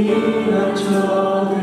영원한 피난처